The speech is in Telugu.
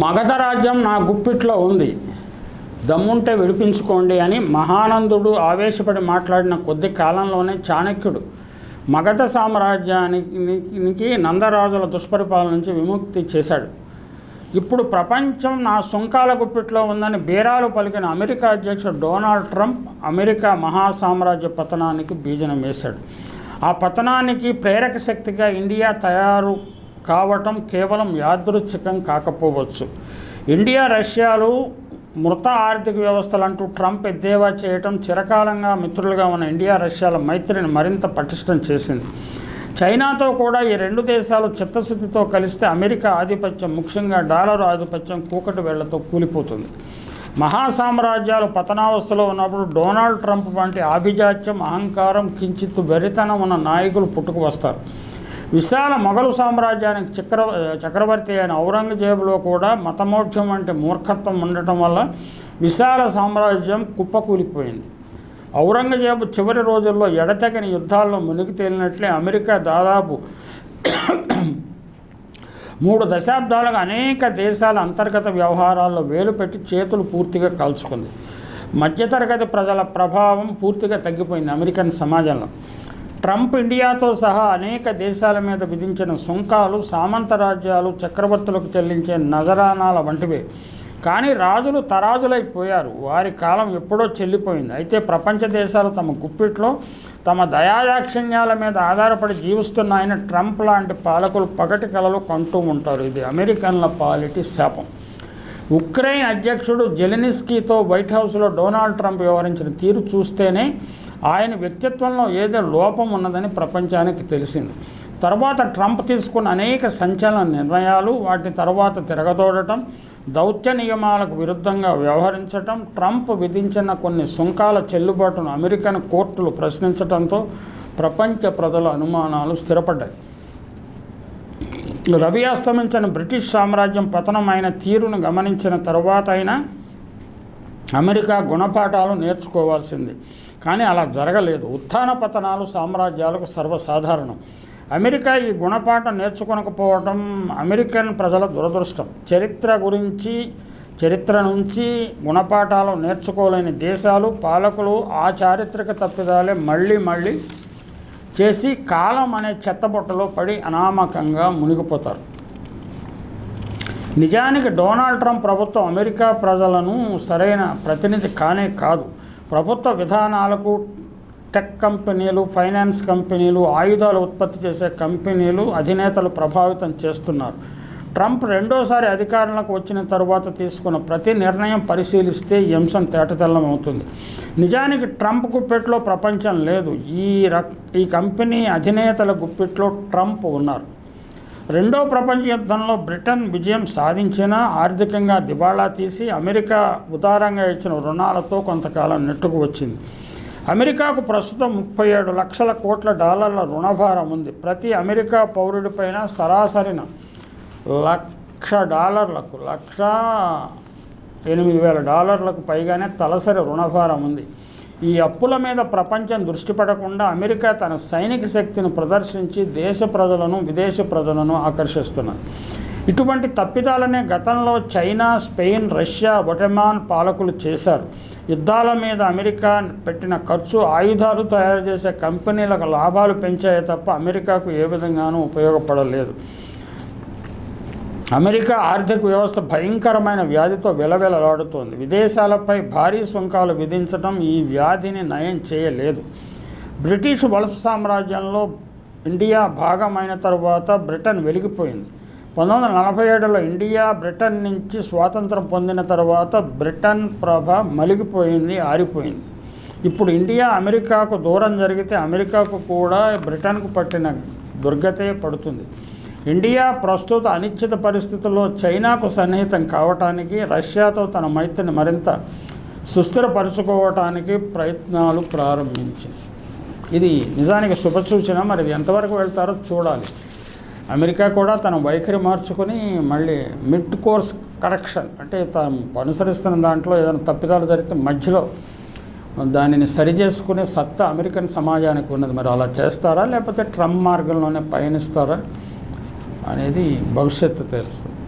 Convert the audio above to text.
మగధ రాజ్యం నా గుప్పిట్లో ఉంది. దమ్ముంటే విడిపించుకోండి అని మహానందుడు ఆవేశపడి మాట్లాడిన కొద్ది కాలంలోనే చాణక్యుడు మగధ సామ్రాజ్యానికి నందరాజుల దుష్పరిపాలన నుంచి విముక్తి చేశాడు. ఇప్పుడు ప్రపంచం నా సుంకాల గుప్పిట్లో ఉందని బేరాలు పలికిన అమెరికా అధ్యక్షుడు డొనాల్డ్ ట్రంప్ అమెరికా మహాసామ్రాజ్య పతనానికి బీజనం వేశాడు. ఆ పతనానికి ప్రేరక శక్తిగా ఇండియా తయారు కావటం కేవలం యాదృచ్ఛికం కాకపోవచ్చు. ఇండియా రష్యాలు మృత ఆర్థిక వ్యవస్థలంటూ ట్రంప్ ఎద్దేవా చేయటం చిరకాలంగా మిత్రులుగా ఉన్న ఇండియా రష్యాల మైత్రిని మరింత పటిష్టం చేసింది. చైనాతో కూడా ఈ రెండు దేశాలు చిత్తశుద్ధితో కలిస్తే అమెరికా ఆధిపత్యం ముఖ్యంగా డాలర్ ఆధిపత్యం కూకటి వేళ్ళతో కూలిపోతుంది. మహాసామ్రాజ్యాలు పతనావస్థలో ఉన్నప్పుడు డొనాల్డ్ ట్రంప్ వంటి ఆభిజాత్యం అహంకారం కించిత్ వెరితనం ఉన్న నాయకులు పుట్టుకు వస్తారు. విశాల మొఘలు సామ్రాజ్యానికి చక్ర చక్రవర్తి అయిన ఔరంగజేబులో కూడా మతమోక్షం వంటి మూర్ఖత్వం ఉండటం వల్ల విశాల సామ్రాజ్యం కుప్పకూలిపోయింది. ఔరంగజేబు చివరి రోజుల్లో ఎడతెగని యుద్ధాల్లో మునిగి తేలినట్లే అమెరికా దాదాపు మూడు దశాబ్దాలుగా అనేక దేశాల అంతర్గత వ్యవహారాల్లో వేలు పెట్టి చేతులు పూర్తిగా కాల్చుకుంది. మధ్యతరగతి ప్రజల ప్రభావం పూర్తిగా తగ్గిపోయింది అమెరికన్ సమాజంలో. ట్రంప్ ఇండియాతో సహా అనేక దేశాల మీద విధించిన సుంకాలు సామంత రాజ్యాలు చక్రవర్తులకు చెల్లించే నజరానాల వంటివే. కానీ రాజులు తరాజులైపోయారు వారి కాలం ఎప్పుడో చెల్లిపోయింది. అయితే ప్రపంచ దేశాలు తమ గుప్పిట్లో తమ దయాదాక్షిణ్యాల మీద ఆధారపడి జీవిస్తున్నాయని ట్రంప్ లాంటి పాలకులు పగటి కలలు కొంటూ ఉంటారు. ఇది అమెరికన్ల పాలిటీ శాపం. ఉక్రెయిన్ అధ్యక్షుడు జెలెనిస్కీతో వైట్ హౌస్లో డొనాల్డ్ ట్రంప్ వ్యవహరించిన తీరు చూస్తేనే ఆయన వ్యక్తిత్వంలో ఏదో లోపం ఉన్నదని ప్రపంచానికి తెలిసింది. తర్వాత ట్రంప్ తీసుకున్న అనేక సంచలన నిర్ణయాలు వాటి తర్వాత తిరగదోడటం దౌత్య నియమాలకు విరుద్ధంగా వ్యవహరించటం ట్రంప్ విధించిన కొన్ని సుంకాల చెల్లుబాటును అమెరికన్ కోర్టులు ప్రశ్నించడంతో ప్రపంచ ప్రజల అనుమానాలు స్థిరపడ్డాయి. రవి అస్తమించిన బ్రిటిష్ సామ్రాజ్యం పతనమైన తీరును గమనించిన తర్వాత అయినా అమెరికా గుణపాఠాలు నేర్చుకోవాల్సింది. కానీ అలా జరగలేదు. ఉత్థాన పతనాలు సామ్రాజ్యాలకు సర్వసాధారణం. అమెరికా ఈ గుణపాఠం నేర్చుకోనకపోవడం అమెరికన్ ప్రజల దురదృష్టం. చరిత్ర గురించి చరిత్ర నుంచి గుణపాఠాలు నేర్చుకోలేని దేశాలు పాలకులు ఆ చారిత్రక తప్పిదాలే మళ్ళీ మళ్ళీ చేసి కాలం అనే చెత్తబుట్టలో పడి అనామకంగా మునిగిపోతారు. నిజానికి డొనాల్డ్ ట్రంప్ ప్రభుత్వం అమెరికా ప్రజలను సరైన ప్రతినిధి కానే కాదు. ప్రభుత్వ విధానాలకు టెక్ కంపెనీలు ఫైనాన్స్ కంపెనీలు ఆయుధాలు ఉత్పత్తి చేసే కంపెనీలు అధినేతలు ప్రభావితం చేస్తున్నారు. ట్రంప్ రెండోసారి అధికారంలోకి వచ్చిన తరువాత తీసుకున్న ప్రతి నిర్ణయం పరిశీలిస్తే ఈ అంశం తేటతెల్లం అవుతుంది. నిజానికి ట్రంప్ గుప్పెట్లో ప్రపంచం లేదు. ఈ రక్ ఈ కంపెనీ అధినేతల గుప్పెట్లో ట్రంప్ ఉన్నారు. రెండో ప్రపంచ యుద్ధంలో బ్రిటన్ విజయం సాధించినా ఆర్థికంగా దివాళా తీసి అమెరికా ఉదారంగా ఇచ్చిన రుణాలతో కొంతకాలం నెట్టుకు వచ్చింది. అమెరికాకు ప్రస్తుతం ముప్పై ఏడు లక్షల కోట్ల డాలర్ల రుణభారం ఉంది. ప్రతి అమెరికా పౌరుడిపైన సరాసరిన లక్ష డాలర్లకు లక్ష ఎనిమిది వేల డాలర్లకు పైగానే తలసరి రుణభారం ఉంది. ఈ అప్పుల మీద ప్రపంచం దృష్టి పడకుండా అమెరికా తన సైనిక శక్తిని ప్రదర్శించి దేశ ప్రజలను విదేశ ప్రజలను ఆకర్షిస్తున్నది. ఇటువంటి తప్పిదాలనే గతంలో చైనా స్పెయిన్ రష్యా ఒటమాన్ పాలకులు చేశారు. యుద్ధాల మీద అమెరికా పెట్టిన ఖర్చు ఆయుధాలు తయారు చేసే కంపెనీలకు లాభాలు పెంచాయే తప్ప అమెరికాకు ఏ విధంగానూ ఉపయోగపడలేదు. అమెరికా ఆర్థిక వ్యవస్థ భయంకరమైన వ్యాధితో విలవిలలాడుతోంది. విదేశాలపై భారీ సుంకాలు విధించడం ఈ వ్యాధిని నయం చేయలేదు. బ్రిటిష్ వలస సామ్రాజ్యంలో ఇండియా భాగమైన తరువాత బ్రిటన్ వెలిగిపోయింది. పంతొమ్మిది వందల నలభై ఏడులో ఇండియా బ్రిటన్ నుంచి స్వాతంత్రం పొందిన తర్వాత బ్రిటన్ ప్రభ మలిగిపోయింది ఆరిపోయింది. ఇప్పుడు ఇండియా అమెరికాకు దూరం జరిగితే అమెరికాకు కూడా బ్రిటన్కు పట్టిన దుర్గతే పడుతుంది. ఇండియా ప్రస్తుత అనిశ్చిత పరిస్థితుల్లో చైనాకు సన్నిహితం కావటానికి రష్యాతో తన మైత్రిని మరింత సుస్థిరపరుచుకోవటానికి ప్రయత్నాలు ప్రారంభించింది. ఇది నిజానికి శుభసూచన మరి ఇది ఎంతవరకు వెళ్తారో చూడాలి. అమెరికా కూడా తన వైఖరి మార్చుకొని మళ్ళీ మిడ్ కోర్స్ కరెక్షన్ అంటే తాను అనుసరిస్తున్న దాంట్లో ఏదైనా తప్పిదాలు జరిగితే మధ్యలో దానిని సరిచేసుకునే సత్తా అమెరికన్ సమాజానికి ఉన్నది. మరి అలా చేస్తారా? లేకపోతే ట్రంప్ మార్గంలోనే పయనిస్తారా? అనేది భవిష్యత్తు తెలుస్తుంది.